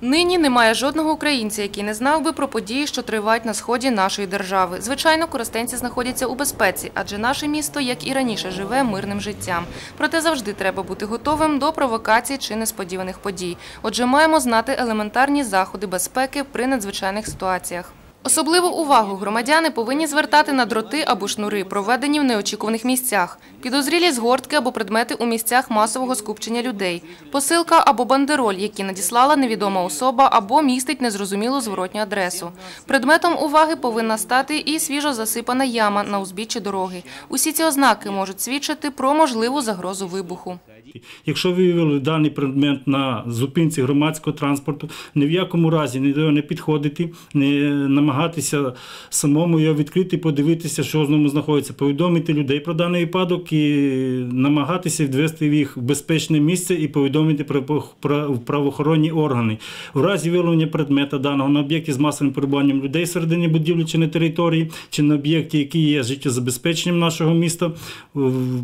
Нині немає жодного українця, який не знав би про події, що тривають на сході нашої держави. Звичайно, коростенці знаходяться у безпеці, адже наше місто, як і раніше, живе мирним життям. Проте завжди треба бути готовим до провокацій чи несподіваних подій. Отже, маємо знати елементарні заходи безпеки при надзвичайних ситуаціях. Особливу увагу громадяни повинні звертати на дроти або шнури, проведені в неочікуваних місцях, підозрілі згортки або предмети у місцях масового скупчення людей, посилка або бандероль, які надіслала невідома особа або містить незрозумілу зворотню адресу. Предметом уваги повинна стати і свіжо засипана яма на узбіччі дороги. Усі ці ознаки можуть свідчити про можливу загрозу вибуху. Якщо виявили даний предмет на зупинці громадського транспорту, ні в якому разі не до нього не підходити, не намагатися самому його відкрити, подивитися, що з ньому знаходиться, повідомити людей про даний випадок і намагатися відвести їх в безпечне місце і повідомити про правоохоронні органи. В разі виявлення предмета даного на об'єкті з масовим перебуванням людей всередині будівлі чи на території, чи на об'єкті, який є життєзабезпеченням нашого міста,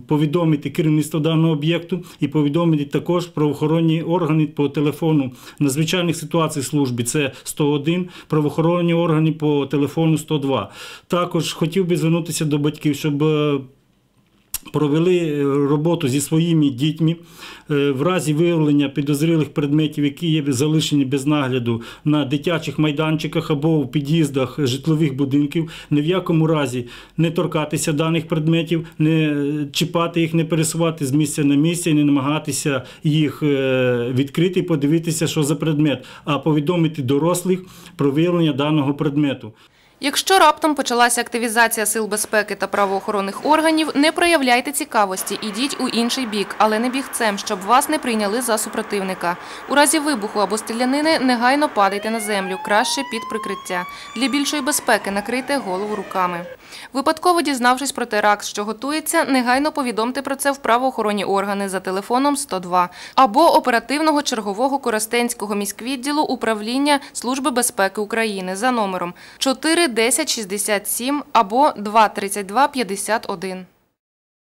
повідомити керівництво даного об'єкту і повідомити також правоохоронні органи по телефону надзвичайних ситуацій службі. Це 101, правоохоронні органи по телефону 102. Також хотів би звернутися до батьків, щоб е, провели е, роботу зі своїми дітьми Е, в разі виявлення підозрілих предметів, які є залишені без нагляду на дитячих майданчиках або в під'їздах житлових будинків, ні в якому разі не торкатися даних предметів, не чіпати їх, не пересувати з місця на місце не намагатися їх е, відкрити і подивитися, що за предмет, а повідомити дорослих про виявлення даного предмету. Якщо раптом почалася активізація сил безпеки та правоохоронних органів, не проявляйте цікавості, ідіть у інший бік, але не бігцем, щоб вас не прийняли за супротивника. У разі вибуху або стрілянини негайно падайте на землю, краще під прикриття. Для більшої безпеки накрийте голову руками. Випадково дізнавшись про теракт, що готується, негайно повідомте про це в правоохоронні органи за телефоном 102 або оперативного чергового Коростенського міськвідділу управління Служби безпеки України за номером 4 10 67 або 2 32 51.